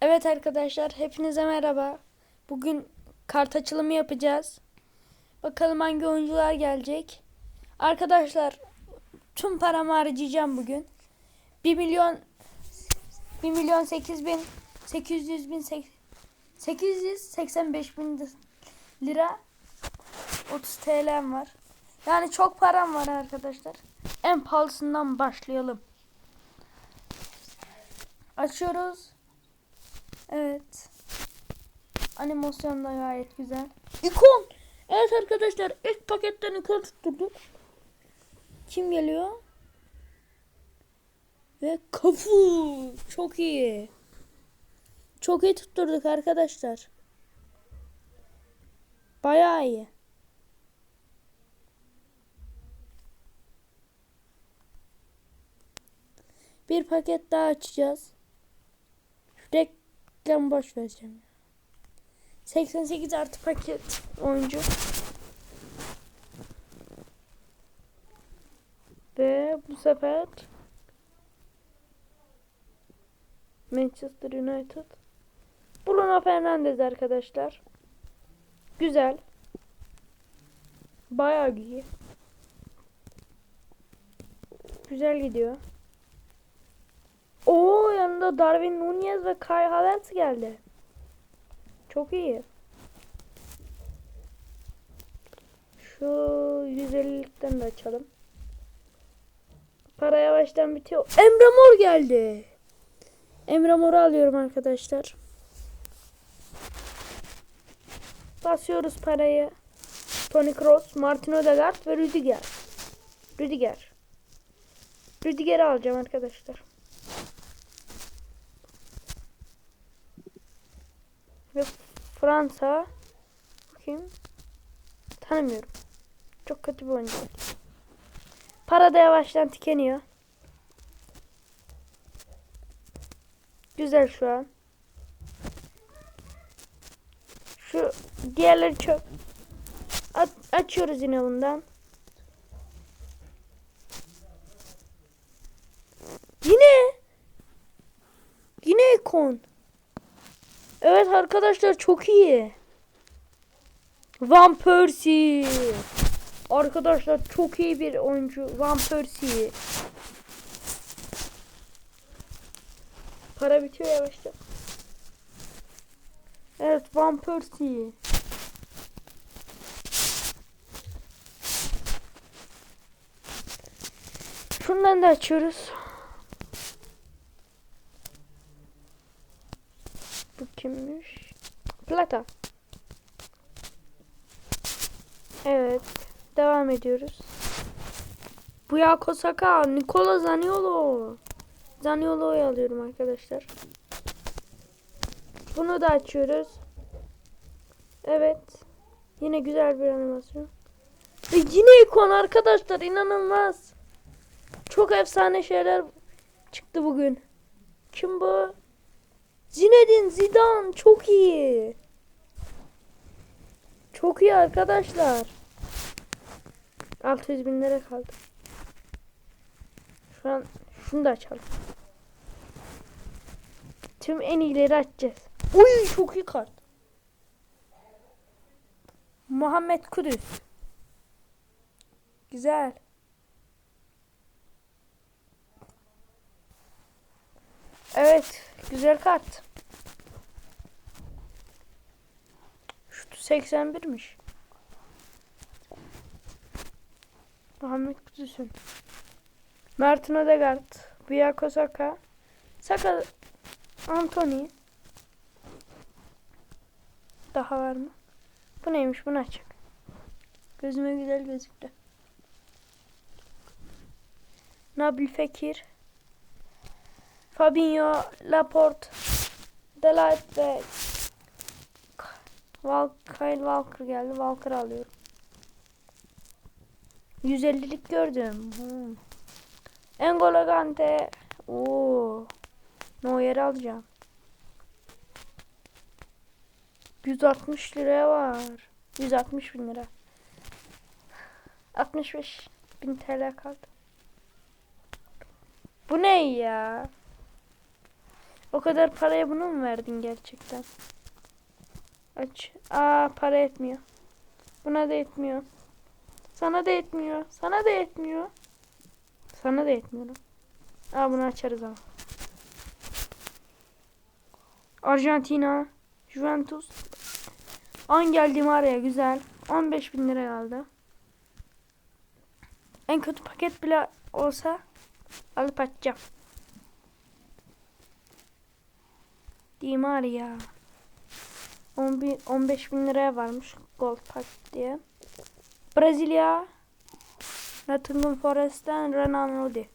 Evet arkadaşlar hepinize merhaba. Bugün kart açılımı yapacağız. Bakalım hangi oyuncular gelecek. Arkadaşlar tüm paramı harcayacağım bugün. 1 milyon 1 milyon 8 bin 800 bin 885 bin lira 30 TL'm var. Yani çok param var arkadaşlar. En pahalısından başlayalım. Açıyoruz. Evet. Animasyon da gayet güzel. İkon. Evet arkadaşlar ilk paketten ikon tutturduk. Kim geliyor? Ve kafu. Çok iyi. Çok iyi tutturduk arkadaşlar. Bayağı iyi. Bir paket daha açacağız. Reklam boş vereceğim. 88 artı paket oyuncu. Ve bu sefer Manchester United. Bruno Fernandes arkadaşlar. Güzel. Bayağı iyi. Güzel gidiyor. Oo yanında Darwin Nunez ve Kai Havertz geldi. Çok iyi. Şu 150'likten de açalım. Para yavaştan bitiyor. Emre Mor geldi. Emre Mor'u alıyorum arkadaşlar. Basıyoruz parayı. Toni Kroos, Martin Odegaard ve Rüdiger. Rüdiger. Rüdiger'i alacağım arkadaşlar. Ve Fransa. Bakayım. Tanımıyorum. Çok kötü bir oyuncu. Para da yavaştan tükeniyor. Güzel şu an. Şu diğerleri çöp. At, açıyoruz yine bundan. Yine. Yine ikon. Evet arkadaşlar çok iyi. Van Persie. Arkadaşlar çok iyi bir oyuncu. Van Persie. Para bitiyor yavaşça. Evet Van Persie. Şundan da açıyoruz. Bu kimmiş? Plata. Evet. Devam ediyoruz. Bu ya Kosaka. Nikola Zaniolo. Zaniolo'yu alıyorum arkadaşlar. Bunu da açıyoruz. Evet. Yine güzel bir animasyon. Ve yine ikon arkadaşlar. inanılmaz. Çok efsane şeyler çıktı bugün. Kim bu? Zinedine Zidane çok iyi. Çok iyi arkadaşlar. 600 bin lira kaldı. Şu an şunu da açalım. Tüm en iyileri açacağız. Uy çok iyi kart. Muhammed Kudüs. Güzel. Evet, güzel kart. 81'miş. Muhammed Kudüs'ün. Martin Odegaard. Biyako Saka. Saka. Anthony. Daha var mı? Bu neymiş? Bunu açık. Gözüme güzel gözüktü. Nabil Fekir. Fabinho, Laporte, Delight ve Val Kyle Walker geldi. Walker alıyorum. 150'lik gördüm. Hmm. N'Golo Kante. Oo. Neuer'i alacağım. 160 liraya var. 160 bin lira. 65 bin TL kaldı. Bu ne ya? O kadar paraya bunu mu verdin gerçekten? Aç. Aa para etmiyor. Buna da etmiyor. Sana da etmiyor. Sana da etmiyor. Sana da etmiyor. Aa bunu açarız ama. Arjantina. Juventus. Angel Di Maria güzel. 15 bin lira kaldı. En kötü paket bile olsa alıp açacağım. Di Maria. 10 bin- 15 bin liraya varmış Gold Pack diye. Brezilya. Nottingham Forest'ten Renan Lodi.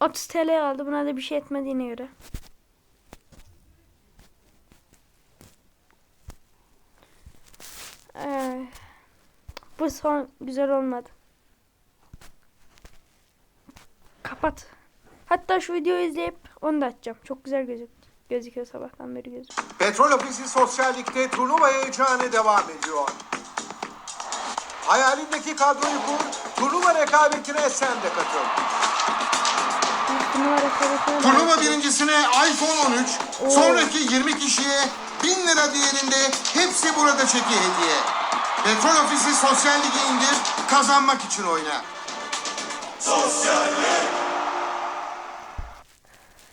30 TL aldı. Buna da bir şey etmediğine göre. Ee, bu son güzel olmadı. Kapat. Hatta şu videoyu izleyip onu da açacağım. Çok güzel gözük gözüküyor sabahtan beri gözüküyor. Petrol Ofisi Sosyal Lig'de turnuva heyecanı devam ediyor. Hayalindeki kadroyu kur, turnuva rekabetine sen de katıl. Turnuva rekabetine Turnuva birincisine iPhone 13, Oo. sonraki 20 kişiye 1000 lira değerinde hepsi burada çeki hediye. Petrol Ofisi Sosyal Lig'i indir, kazanmak için oyna.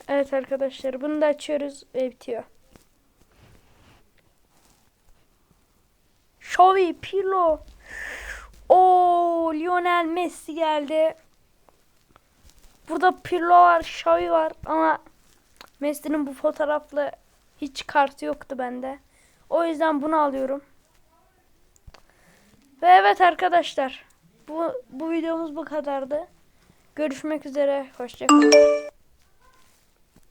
Evet arkadaşlar bunu da açıyoruz ve bitiyor. Xavi, Pirlo. O Lionel Messi geldi. Burada Pirlo var, Xavi var ama Messi'nin bu fotoğraflı hiç kartı yoktu bende. O yüzden bunu alıyorum. Ve evet arkadaşlar bu bu videomuz bu kadardı. Görüşmek üzere. Hoşçakalın.